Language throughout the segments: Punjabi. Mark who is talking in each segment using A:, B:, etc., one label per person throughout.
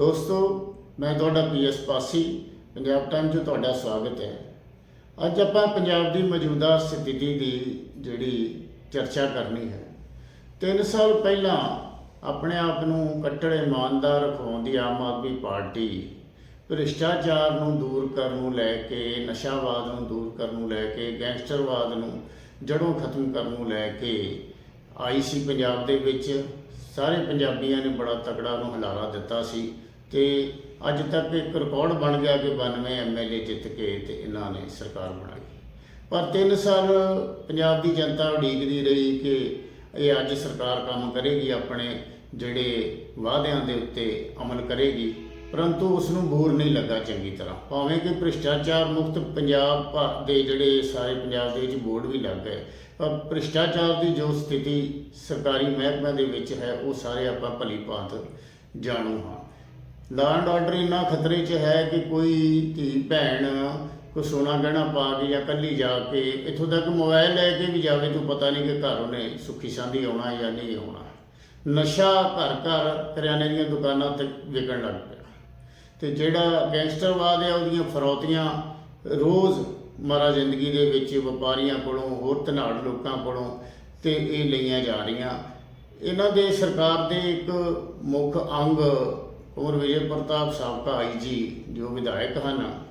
A: ਦੋਸਤੋ, ਮੈਂ ਤੁਹਾਡਾ ਪੀਐਸ ਪਾਸੀ, ਪੰਜਾਬ ਟਾਈਮ 'ਚ ਤੁਹਾਡਾ ਸਵਾਗਤ ਹੈ। ਅੱਜ ਆਪਾਂ ਪੰਜਾਬ ਦੀ ਮੌਜੂਦਾ ਸਥਿਤੀ ਦੀ ਜਿਹੜੀ ਚਰਚਾ ਕਰਨੀ ਹੈ। 3 ਸਾਲ ਪਹਿਲਾਂ ਆਪਣੇ ਆਪ ਨੂੰ ਕੱਟੜ ਇਮਾਨਦਾਰ ਰਖਾਉਂਦੀ ਆਮ ਆਦਮੀ ਪਾਰਟੀ ਭ੍ਰਿਸ਼ਟਾਚਾਰ ਨੂੰ ਦੂਰ ਕਰਨ ਨੂੰ ਲੈ ਕੇ, ਨਸ਼ਾਵਾਦ ਨੂੰ ਦੂਰ ਕਰਨ ਨੂੰ ਲੈ ਕੇ, ਗੈਂਗਸਟਰਵਾਦ ਨੂੰ ਜੜੋਂ ਖਤਮ ਕਰਨ ਨੂੰ ਲੈ ਕੇ ਆਈ ਸੀ ਪੰਜਾਬ ਦੇ ਵਿੱਚ। ਸਾਰੇ ਪੰਜਾਬੀਆਂ ਨੇ ਬੜਾ ਤਕੜਾ ਨੂੰ ਹਲਾਰਾ ਦਿੱਤਾ ਸੀ। ਤੇ ਅੱਜ ਤੱਕ ਇੱਕ ਰਿਕਾਰਡ ਬਣ ਗਿਆ ਕਿ 92 ਐਮਐਲਏ ਜਿੱਤ ਕੇ ਤੇ ਇਹਨਾਂ ਨੇ ਸਰਕਾਰ ਬਣਾਈ। ਪਰ 3 ਸਾਲ ਪੰਜਾਬ ਦੀ ਜਨਤਾ ਉਡੀਕਦੀ ਰਹੀ ਕਿ ਇਹ ਅੱਜ ਸਰਕਾਰ ਕੰਮ ਕਰੇਗੀ, ਆਪਣੇ ਜਿਹੜੇ ਵਾਅਦਿਆਂ ਦੇ ਉੱਤੇ ਅਮਲ ਕਰੇਗੀ, ਪਰੰਤੂ ਉਸ ਨੂੰ ਬੂਰ ਨਹੀਂ ਲੱਗਾ ਚੰਗੀ ਤਰ੍ਹਾਂ। ਭਾਵੇਂ ਕਿ ਭ੍ਰਿਸ਼ਟਾਚਾਰ ਮੁਕਤ ਪੰਜਾਬ ਭਾ- ਦੇ ਜਿਹੜੇ ਸਾਰੇ ਪੰਜਾਬ ਦੇ ਵਿੱਚ ਬੋਰਡ ਵੀ ਲੱਗ ਗਏ, ਪਰ ਭ੍ਰਿਸ਼ਟਾਚਾਰ ਦੀ ਜੋ ਸਥਿਤੀ ਸਰਕਾਰੀ ਮਹਿਕਮਿਆਂ ਦੇ ਵਿੱਚ ਹੈ, ਉਹ ਸਾਰੇ ਆਪਾਂ ਭਲੀ ਭਾਂਤ ਜਾਣੂ ਹਾਂ। ਲਾਅ ਐਂਡ ਆਰਡਰ ਇੰਨਾ ਖਤਰੇ 'ਚ ਹੈ ਕਿ ਕੋਈ ਧੀ, ਭੈਣ ਕੋ ਸੋਨਾ ਗਹਿਣਾ ਪਾ ਕੇ ਜਾਂ ਕੱਲੀ ਜਾ ਕੇ ਇੱਥੋਂ ਤੱਕ ਮੋਬਾਈਲ ਲੈ ਕੇ ਵੀ ਜਾਵੇ, ਤੂੰ ਪਤਾ ਨਹੀਂ ਕਿ ਘਰ ਉਹਨੇ ਸੁੱਖੀ ਸਾਂਦੀ ਆਉਣਾ ਜਾਂ ਨਹੀਂ ਆਉਣਾ। ਨਸ਼ਾ ਘਰ ਘਰ ਕਰਿਆਨੇ ਦੀਆਂ ਦੁਕਾਨਾਂ ਤੇ ਵਿਕਣ ਲੱਗ ਪਿਆ। ਤੇ ਜਿਹੜਾ ਗੈਂਗਸਟਰਵਾਦ ਹੈ ਉਹਦੀਆਂ ਫਰੌਤੀਆਂ ਰੋਜ਼ ਮਾਰਾ ਜ਼ਿੰਦਗੀ ਦੇ ਵਿੱਚ ਵਪਾਰੀਆਂ ਕੋਲੋਂ, ਹੋਰ ਧਨਾੜ ਲੋਕਾਂ ਕੋਲੋਂ ਤੇ ਇਹ ਲਈਆਂ ਜਾ ਰਹੀਆਂ। ਇਹਨਾਂ ਦੇ ਸਰਕਾਰ ਦੇ ਇੱਕ ਮੁੱਖ ਅੰਗ ਕੁੰਵਰ ਵਿਜੇ ਪ੍ਰਤਾਪ ਸਾਬਕਾ ਆਈਜੀ ਜੋ ਵਿਧਾਇਕ ਹਨ,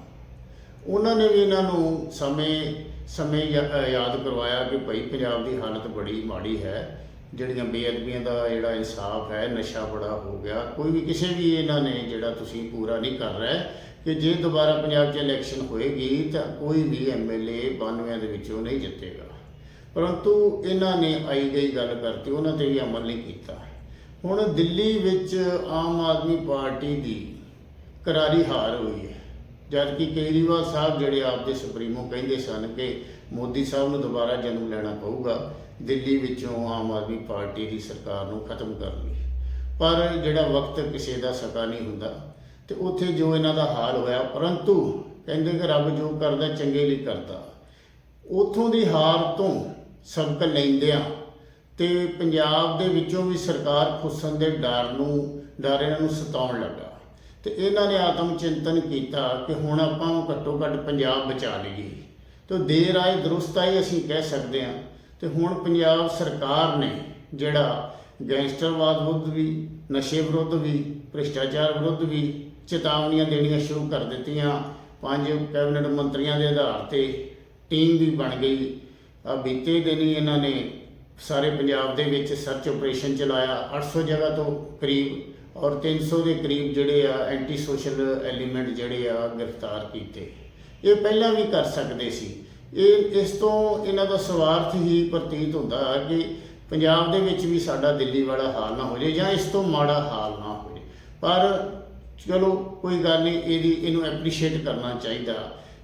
A: ਉਹਨਾਂ ਨੇ ਵੀ ਇਹਨਾਂ ਨੂੰ ਸਮੇਂ ਸਮੇਂ ਯਾ- ਯਾਦ ਕਰਵਾਇਆ ਕਿ ਭਾਈ ਪੰਜਾਬ ਦੀ ਹਾਲਤ ਬੜੀ ਮਾੜੀ ਹੈ, ਜਿਹੜੀਆਂ ਬੇਅਦਬੀਆਂ ਦਾ ਜਿਹੜਾ ਇਨਸਾਫ ਹੈ, ਨਸ਼ਾ ਬੜਾ ਹੋ ਗਿਆ। ਕੋਈ ਵੀ ਕਿਸੇ ਵੀ ਇਹਨਾਂ ਨੇ ਜਿਹੜਾ ਤੁਸੀਂ ਪੂਰਾ ਨਹੀਂ ਕਰ ਰਹੇ, ਕਿ ਜੇ ਦੁਬਾਰਾ ਪੰਜਾਬ 'ਚ ਇਲੈਕਸ਼ਨ ਹੋਏਗੀ ਤਾਂ ਕੋਈ ਵੀ ਐਮਐਲਏ 92 ਦੇ ਵਿੱਚੋਂ ਨਹੀਂ ਜਿੱਤੇਗਾ। ਪਰੰਤੂ ਇਹਨਾਂ ਨੇ ਆਈ ਗਈ ਗੱਲ ਕਰਤੀ, ਉਹਨਾਂ ਤੇ ਵੀ ਅਮਲ ਨਹੀਂ ਕੀਤਾ। ਹੁਣ ਦਿੱਲੀ ਵਿੱਚ ਆਮ ਆਦਮੀ ਪਾਰਟੀ ਦੀ ਕਰਾਰੀ ਹਾਰ ਹੋਈ ਹੈ। ਜਦ ਕਿ ਕੇਜਰੀਵਾਲ ਸਾਹਿਬ ਜਿਹੜੇ ਆਪਦੇ ਸੁਪਰੀਮੋ ਕਹਿੰਦੇ ਸਨ ਕਿ ਮੋਦੀ ਸਾਹਿਬ ਨੂੰ ਦੁਬਾਰਾ ਜਨਮ ਲੈਣਾ ਪਊਗਾ, ਦਿੱਲੀ ਵਿੱਚੋਂ ਆਮ ਆਦਮੀ ਪਾਰਟੀ ਦੀ ਸਰਕਾਰ ਨੂੰ ਖਤਮ ਕਰਨ ਲਈ। ਪਰ ਜਿਹੜਾ ਵਕਤ ਕਿਸੇ ਦਾ ਸਕਾ ਨਹੀਂ ਹੁੰਦਾ ਤੇ ਉੱਥੇ ਜੋ ਇਹਨਾਂ ਦਾ ਹਾਲ ਹੋਇਆ, ਪਰੰਤੂ ਕਹਿੰਦੇ ਕਿ ਰੱਬ ਜੋ ਕਰਦਾ, ਚੰਗੇ ਲਈ ਕਰਦਾ। ਉਥੋਂ ਦੀ ਹਾਰ ਤੋਂ ਸਬਕ ਲੈਂਦਿਆਂ ਤੇ ਪੰਜਾਬ ਦੇ ਵਿੱਚੋਂ ਵੀ ਸਰਕਾਰ ਖੁੱਸਣ ਦੇ ਡਰ ਨੂੰ ਡਰ ਇਹਨਾਂ ਨੂੰ ਸਤਾਉਣ ਲੱਗਾ। ਤੇ ਇਹਨਾਂ ਨੇ ਆਤਮ ਚਿੰਤਨ ਕੀਤਾ ਕਿ ਹੁਣ ਆਪਾਂ ਘੱਟੋ ਘੱਟ ਪੰਜਾਬ ਬਚਾ ਲਈਏ। ਤੇ ਦੇਰ ਆਏ, ਦਰੁਸਤ ਆਏ ਅਸੀਂ ਕਹਿ ਸਕਦੇ ਹਾਂ। ਤੇ ਹੁਣ ਪੰਜਾਬ ਸਰਕਾਰ ਨੇ ਜਿਹੜਾ ਗੈਂਗਸਟਰਵਾਦ ਵਿਰੁੱਧ ਵੀ, ਨਸ਼ੇ ਵਿਰੁੱਧ ਵੀ, ਭ੍ਰਿਸ਼ਟਾਚਾਰ ਵਿਰੁੱਧ ਵੀ ਚੇਤਾਵਨੀਆਂ ਦੇਣੀਆਂ ਸ਼ੁਰੂ ਕਰ ਦਿੱਤੀਆਂ। ਪੰਜ ਕੈਬਨਿਟ ਮੰਤਰੀਆਂ ਦੇ ਆਧਾਰ ਤੇ ਟੀਮ ਵੀ ਬਣ ਗਈ। ਆ ਬੀਤੇ ਦਿਨ ਹੀ ਇਹਨਾਂ ਨੇ ਸਾਰੇ ਪੰਜਾਬ ਦੇ ਵਿੱਚ ਸਰਚ ਆਪਰੇਸ਼ਨ ਚਲਾਇਆ। 800 ਜਗ੍ਹਾ ਤੋਂ ਕਰੀਬ ਔਰ 300 ਦੇ ਕਰੀਬ ਜਿਹੜੇ ਆ ਐਂਟੀ ਸੋਸ਼ਲ ਐਲੀਮੈਂਟ ਜਿਹੜੇ ਆ ਗ੍ਰਿਫਤਾਰ ਕੀਤੇ। ਇਹ ਪਹਿਲਾਂ ਵੀ ਕਰ ਸਕਦੇ ਸੀ। ਇਹ, ਇਸ ਤੋਂ ਇਹਨਾਂ ਦਾ ਸਵਾਰਥ ਹੀ ਪ੍ਰਤੀਤ ਹੁੰਦਾ ਕਿ ਪੰਜਾਬ ਦੇ ਵਿੱਚ ਵੀ ਸਾਡਾ ਦਿੱਲੀ ਵਾਲਾ ਹਾਲ ਨਾ ਹੋ ਜਾਏ ਜਾਂ ਇਸ ਤੋਂ ਮਾੜਾ ਹਾਲ ਨਾ ਹੋ ਜਾਏ। ਪਰ ਚਲੋ, ਕੋਈ ਗੱਲ ਨਹੀਂ, ਇਹਦੀ, ਇਹਨੂੰ ਐਪਰੀਸ਼ੀਏਟ ਕਰਨਾ ਚਾਹੀਦਾ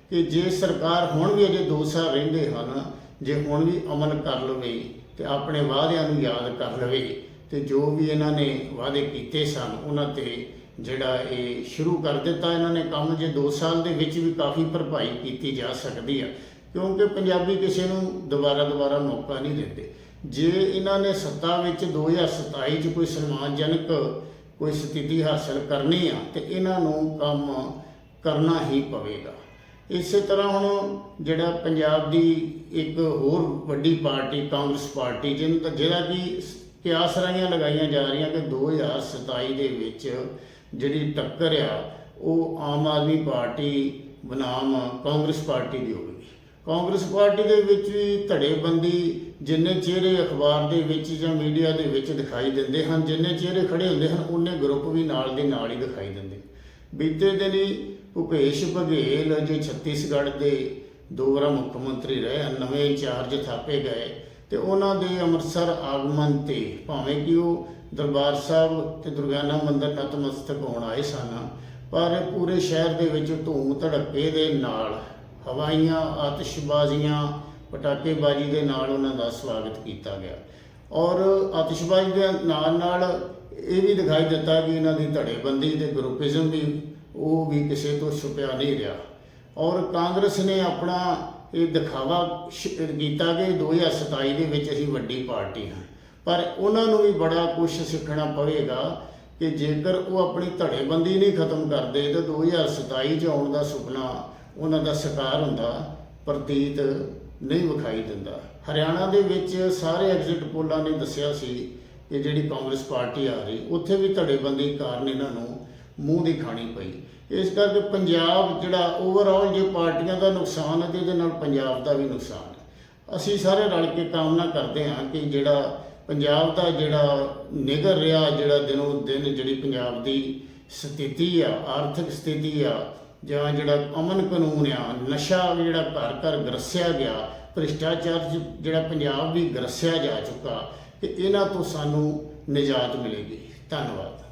A: ਕਿ ਜੇ ਸਰਕਾਰ ਹੁਣ ਵੀ ਅਜੇ 2 ਸਾਲ ਰਹਿੰਦੇ ਹਨ, ਜੇ ਹੁਣ ਵੀ ਅਮਲ ਕਰ ਲਵੇ ਤੇ ਆਪਣੇ ਵਾਅਦਿਆਂ ਨੂੰ ਯਾਦ ਕਰ ਲਵੇ ਤੇ ਜੋ ਵੀ ਇਹਨਾਂ ਨੇ ਵਾਅਦੇ ਕੀਤੇ ਸਨ, ਉਹਨਾਂ ਤੇ ਜਿਹੜਾ ਇਹ ਸ਼ੁਰੂ ਕਰ ਦਿੱਤਾ ਇਹਨਾਂ ਨੇ ਕੰਮ, ਜੇ 2 ਸਾਲ ਦੇ ਵਿੱਚ ਵੀ ਕਾਫੀ ਭਰਪਾਈ ਕੀਤੀ ਜਾ ਸਕਦੀ ਆ, ਕਿਉਂਕਿ ਪੰਜਾਬੀ ਕਿਸੇ ਨੂੰ ਦੁਬਾਰਾ ਦੁਬਾਰਾ ਮੌਕਾ ਨਹੀਂ ਦਿੰਦੇ। ਜੇ ਇਹਨਾਂ ਨੇ ਸੱਤਾ ਵਿੱਚ 2027 ਚ ਕੋਈ ਸਨਮਾਨਜਨਕ ਕੋਈ ਸਥਿਤੀ ਹਾਸਲ ਕਰਨੀ ਆ, ਤੇ ਇਹਨਾਂ ਨੂੰ ਕੰਮ ਕਰਨਾ ਹੀ ਪਵੇਗਾ। ਇਸੇ ਤਰ੍ਹਾਂ ਹੁਣ ਜਿਹੜਾ ਪੰਜਾਬ ਦੀ ਇੱਕ ਹੋਰ ਵੱਡੀ ਪਾਰਟੀ, ਕਾਂਗਰਸ ਪਾਰਟੀ ਜਿਹਨ ਜਿਹੜਾ ਕਿ ਕਿਆਸ ਰਾਈਆਂ ਲਗਾਈਆਂ ਜਾ ਰਹੀਆਂ ਕਿ 2027 ਦੇ ਵਿੱਚ ਜਿਹੜੀ ਟੱਕਰ ਆ, ਉਹ ਆਮ ਆਦਮੀ ਪਾਰਟੀ ਬਨਾਮ ਕਾਂਗਰਸ ਪਾਰਟੀ ਦੀ ਹੋਵੇਗੀ। ਕਾਂਗਰਸ ਪਾਰਟੀ ਦੇ ਵਿੱਚ ਵੀ ਧੜੇਬੰਦੀ ਜਿੰਨੇ ਚਿਹਰੇ ਅਖਬਾਰ ਦੇ ਵਿੱਚ ਜਾਂ ਮੀਡੀਆ ਦੇ ਵਿੱਚ ਦਿਖਾਈ ਦਿੰਦੇ ਹਨ, ਜਿੰਨੇ ਚਿਹਰੇ ਖੜੇ ਹੁੰਦੇ ਹਨ, ਉਹਨੇ ਗਰੁੱਪ ਵੀ ਨਾਲ ਦੇ ਨਾਲ ਹੀ ਦਿਖਾਈ ਦਿੰਦੇ। ਬੀਤੇ ਦਿਨੀ ਭੁਪੇਸ਼ ਬਘੇਲ ਜੋ ਛੱਤੀਸਗੜ੍ਹ ਦੇ ਦੋ ਵਾਰ ਮੁੱਖ ਮੰਤਰੀ ਰਹੇ ਹਨ, ਨਵੇਂ ਇੰਚਾਰਜ ਥਾਪੇ ਗਏ ਤੇ ਉਹਨਾਂ ਦੇ ਅੰਮ੍ਰਿਤਸਰ ਆਗਮਨ ਤੇ ਭਾਵੇਂ ਕਿ ਉਹ ਦਰਬਾਰ ਸਾਹਿਬ ਤੇ ਦੁਰਗਿਆਨਾ ਮੰਦਿਰ ਨਤਮਸਤਕ ਹੋਣ ਆਏ ਸਨ ਪਰ ਪੂਰੇ ਸ਼ਹਿਰ ਦੇ ਵਿੱਚ ਧੂਮ ਧੜੱਕੇ ਦੇ ਨਾਲ ਹਵਾਈਆਂ ਆਤਿਸ਼ਬਾਜ਼ੀਆਂ ਪਟਾਕੇਬਾਜ਼ੀ ਦੇ ਨਾਲ ਉਹਨਾਂ ਦਾ ਸਵਾਗਤ ਕੀਤਾ ਗਿਆ। ਔਰ ਆਤਿਸ਼ਬਾਜ਼ੀ ਦੇ ਨਾਲ ਨਾਲ ਇਹ ਵੀ ਦਿਖਾਈ ਦਿੱਤਾ ਕਿ ਇਹਨਾਂ ਦੀ ਧੜੇਬੰਦੀ ਤੇ ਗਰੁੱਪਿਜ਼ਮ ਵੀ ਉਹ ਵੀ ਕਿਸੇ ਤੋਂ ਛੁਪਿਆ ਨਹੀਂ ਰਿਹਾ। ਔਰ ਕਾਂਗਰਸ ਨੇ ਆਪਣਾ ਇਹ ਦਿਖਾਵਾ ਕੀਤਾ ਕਿ 2027 ਦੇ ਵਿੱਚ ਅਸੀਂ ਵੱਡੀ ਪਾਰਟੀ ਹਾਂ। ਪਰ ਉਹਨਾਂ ਨੂੰ ਵੀ ਬੜਾ ਕੁਝ ਸਿੱਖਣਾ ਪਵੇਗਾ ਕਿ ਜੇਕਰ ਉਹ ਆਪਣੀ ਧੜੇਬੰਦੀ ਨਹੀਂ ਖਤਮ ਕਰਦੇ ਤਾਂ 2027 ਚ ਆਉਣ ਦਾ ਸੁਪਨਾ ਉਹਨਾਂ ਦਾ ਸਾਕਾਰ ਹੁੰਦਾ, ਪ੍ਰਤੀਤ ਨਹੀਂ ਵਿਖਾਈ ਦਿੰਦਾ। ਹਰਿਆਣਾ ਦੇ ਵਿੱਚ ਸਾਰੇ ਐਗਜ਼ਿਟ ਪੋਲਾਂ ਨੇ ਦੱਸਿਆ ਸੀ ਕਿ ਜਿਹੜੀ ਕਾਂਗਰਸ ਪਾਰਟੀ ਆ ਰਹੀ, ਉੱਥੇ ਵੀ ਧੜੇਬੰਦੀ ਕਾਰਨ ਇਹਨਾਂ ਨੂੰ ਮੂੰਹ ਦੀ ਖਾਣੀ ਪਈ। ਇਸ ਕਰਕੇ ਪੰਜਾਬ ਜਿਹੜਾ ਓਵਰਆਲ ਜੇ ਪਾਰਟੀਆਂ ਦਾ ਨੁਕਸਾਨ ਹੈ ਤੇ ਇਹਦੇ ਨਾਲ ਪੰਜਾਬ ਦਾ ਵੀ ਨੁਕਸਾਨ ਹੈ। ਅਸੀਂ ਸਾਰੇ ਰਲ ਕੇ ਕਾਮਨਾ ਕਰਦੇ ਹਾਂ ਕਿ ਜਿਹੜਾ ਪੰਜਾਬ ਦਾ ਜਿਹੜਾ ਨਿਗਰ ਰਿਹਾ, ਜਿਹੜਾ ਦਿਨੋਂ ਦਿਨ ਜਿਹੜੀ ਪੰਜਾਬ ਦੀ ਸਥਿਤੀ ਆ, ਆਰਥਿਕ ਸਥਿਤੀ ਆ, ਜਾਂ ਜਿਹੜਾ ਅਮਨ ਕਾਨੂੰਨ ਆ, ਨਸ਼ਾ ਜਿਹੜਾ ਘਰ ਘਰ ਗਰਸਿਆ ਗਿਆ, ਭ੍ਰਿਸ਼ਟਾਚਾਰ 'ਚ ਜਿਹੜਾ ਪੰਜਾਬ ਵੀ ਗਰਸਿਆ ਜਾ ਚੁੱਕਾ ਕਿ ਇਹਨਾਂ ਤੋਂ ਸਾਨੂੰ ਨਿਜਾਤ ਮਿਲੇਗੀ। ਧੰਨਵਾਦ।